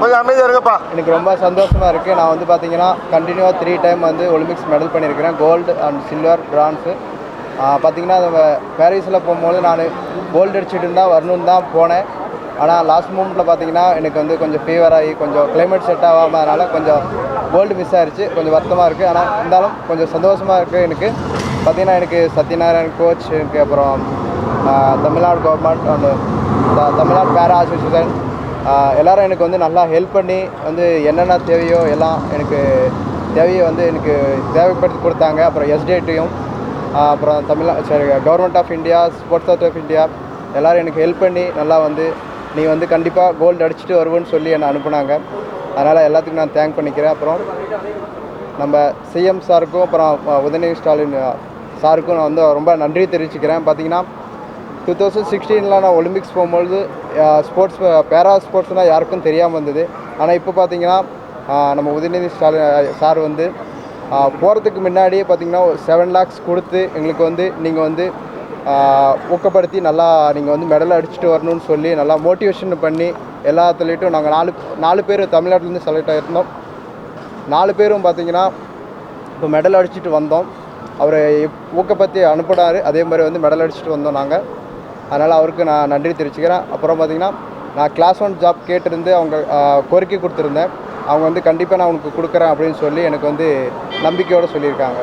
கொஞ்சம் அமைதியாக இருக்கப்பா எனக்கு ரொம்ப சந்தோஷமாக இருக்குது நான் வந்து பார்த்தீங்கன்னா கண்டினியூவாக த்ரீ டைம் வந்து ஒலிம்பிக்ஸ் மெடல் பண்ணியிருக்கிறேன். கோல்டு அண்ட் சில்வர் பிரான்ஸு பார்த்தீங்கன்னா அந்த பாரிஸில் போகும்போது நான் கோல்டு அடிச்சுட்டு இருந்தால் வரணும்னு தான் போனேன். ஆனால் லாஸ்ட் மூமெண்ட்டில் பார்த்தீங்கன்னா எனக்கு வந்து கொஞ்சம் ஃபீவர் ஆகி கொஞ்சம் கிளைமேட் செட் ஆகாமல் அதனால் கொஞ்சம் கோல்டு மிஸ் ஆகிடுச்சு கொஞ்சம் வருத்தமாக இருக்குது ஆனால் இருந்தாலும் கொஞ்சம் சந்தோஷமாக இருக்குது எனக்கு. பார்த்தீங்கன்னா எனக்கு சத்யநாராயண் கோச் எனக்கு அப்புறம் தமிழ்நாடு கவர்மெண்ட் அண்ட் தமிழ்நாடு பேரா அசோசியேஷன். எல்லோரும் எனக்கு வந்து நல்லா ஹெல்ப் பண்ணி வந்து என்னென்ன தேவையோ எல்லாம் எனக்கு தேவையை வந்து எனக்கு தேவைப்படுத்தி கொடுத்தாங்க. அப்புறம் எஸ்டேட்டையும் அப்புறம் தமிழ்நா சரி government of India sports authority of India எல்லோரும் எனக்கு ஹெல்ப் பண்ணி நல்லா வந்து நீ வந்து கண்டிப்பாக கோல்டு அடிச்சுட்டு வருவேன்னு சொல்லி என்னை அனுப்புனாங்க. அதனால் எல்லாத்துக்கும் நான் தேங்க் பண்ணிக்கிறேன். அப்புறம் நம்ம சிஎம் சாருக்கும் அப்புறம் உதயநிதி ஸ்டாலின் சாருக்கும் நான் வந்து ரொம்ப நன்றி தெரிவிச்சுக்கிறேன். பார்த்திங்கன்னா டூ தௌசண்ட் சிக்ஸ்டீனில் நான் ஒலிம்பிக்ஸ் போகும்பொழுது ஸ்போர்ட்ஸ் பேரா ஸ்போர்ட்ஸ்னால் யாருக்கும் தெரியாமல் இருந்தது ஆனால் இப்போ பார்த்தீங்கன்னா நம்ம உதயநிதி ஸ்டாலின் சார் வந்து போகிறதுக்கு முன்னாடியே பார்த்தீங்கன்னா ஒரு செவன் லேக்ஸ் கொடுத்து எங்களுக்கு வந்து நீங்கள் வந்து ஊக்கப்படுத்தி நல்லா நீங்கள் வந்து மெடல் அடிச்சுட்டு வரணும்னு சொல்லி நல்லா மோட்டிவேஷன் பண்ணி எல்லா அத்லீட்டும் நாங்கள் நாலு நாலு பேர் தமிழ்நாட்டிலேருந்து செலக்ட் ஆகிருந்தோம் நாலு பேரும் பார்த்தீங்கன்னா இப்போ மெடல் அடிச்சுட்டு வந்தோம். அவரை ஊக்கப்படுத்தி அனுப்புனார். அதே மாதிரி வந்து மெடல் அடிச்சுட்டு வந்தோம் நாங்கள் அதனால் அவருக்கு நான் நன்றி தெரிவிச்சுக்கிறேன். அப்புறம் பார்த்தீங்கன்னா நான் கிளாஸ் ஒன் ஜாப் கேட்டிருந்து அவங்க கோரிக்கை கொடுத்துருந்தேன். அவங்க வந்து கண்டிப்பாக நான் உனக்கு கொடுக்குறேன் அப்படின்னு சொல்லி எனக்கு வந்து நம்பிக்கையோடு சொல்லியிருக்காங்க.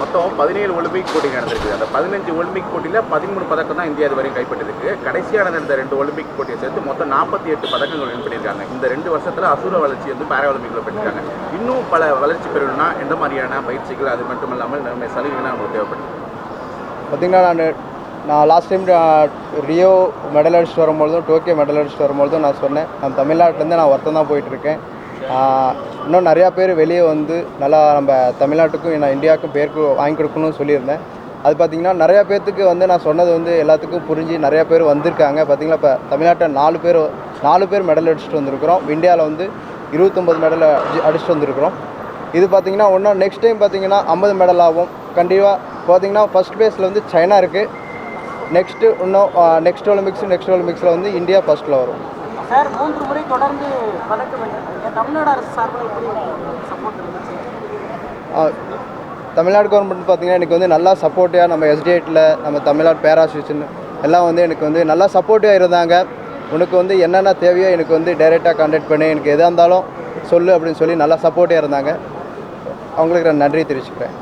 மொத்தம் பதினேழு ஒலிம்பிக் போட்டி நடந்திருக்கு. அந்த பதினஞ்சு ஒலிம்பிக் போட்டியில் பதிமூணு பதக்கம் தான் இந்தியா இது வரையும் கைப்பற்றிருக்கு கடைசியாக நடந்த ரெண்டு ஒலிம்பிக் போட்டியை சேர்த்து மொத்தம் நாற்பத்தி எட்டு பதக்கங்கள் வின் பண்ணியிருக்காங்க. இந்த ரெண்டு வருஷத்தில் அசுர வளர்ச்சி வந்து பேரா ஒலிம்பிக்கில் பண்ணியிருக்காங்க இன்னும் பல வளர்ச்சி பெறணும்னா எந்த மாதிரியான பயிற்சிகள் அது மட்டும் இல்லாமல் நம்ம சலுகைகள் நமக்கு தேவைப்படுது. பார்த்திங்கன்னா நான் நான் லாஸ்ட் டைம் ரியோ மெடல் அடிச்சுட்டு வரும்பொழுதும் டோக்கியோ மெடல் அடிச்சுட்டு வரும்பொழுதும் நான் சொன்னேன். நான் தமிழ்நாட்டிலேருந்து நான் ஒருத்தன் தான் போயிட்டுருக்கேன். இன்னும் நிறையா பேர் வெளியே வந்து நல்லா நம்ம தமிழ்நாட்டுக்கும் நான் இந்தியாவுக்கும் பேர் வாங்கி கொடுக்கணும்னு சொல்லியிருந்தேன். அது பார்த்திங்கன்னா நிறையா பேர்த்துக்கு வந்து நான் சொன்னது வந்து எல்லாத்துக்கும் புரிஞ்சு நிறையா பேர் வந்திருக்காங்க. பார்த்திங்களா இப்போ தமிழ்நாட்டில் நாலு பேர் நாலு பேர் மெடல் அடிச்சுட்டு வந்திருக்கிறோம். இந்தியாவில் வந்து இருபத்தொம்பது மெடல் அடிச்சுட்டு வந்திருக்கிறோம். இது பார்த்தீங்கன்னா ஒன்றா நெக்ஸ்ட் டைம் பார்த்திங்கன்னா ஐம்பது மெடல் ஆகும். கண்டிப்பாக பார்த்திங்கன்னா ஃபர்ஸ்ட் பிளேஸில் வந்து சைனா இருக்குது நெக்ஸ்ட்டு இன்னும் நெக்ஸ்ட் ஒலிம்பிக்ஸ் நெக்ஸ்ட் ஒலிம்பிக்ஸில் வந்து இந்தியா ஃபர்ஸ்ட்டில் வரும். சார் மூன்று முறை தொடர்ந்து பதக்கம் தமிழ்நாடு அரசு சார்பில் எப்படி சப்போர்ட் இருந்துச்சு ஆ, தமிழ்நாடு கவர்மெண்ட் பார்த்தீங்கன்னா எனக்கு வந்து நல்லா சப்போர்ட்டிவாக நம்ம எஸ்டிஏட்டில் நம்ம தமிழ்நாடு பேரா அசோசியேஷன் எல்லாம் வந்து எனக்கு வந்து நல்லா சப்போர்ட்டிவாக இருந்தாங்க. உனக்கு வந்து என்னென்ன தேவையோ எனக்கு வந்து டைரெக்டாக கான்டாக்ட் பண்ணி. எனக்கு எதாக இருந்தாலும் சொல்லு அப்படின்னு சொல்லி நல்லா சப்போர்ட்டிவாக இருந்தாங்க. அவங்களுக்கு நான் நன்றி தெரிவிச்சுக்கிறேன்.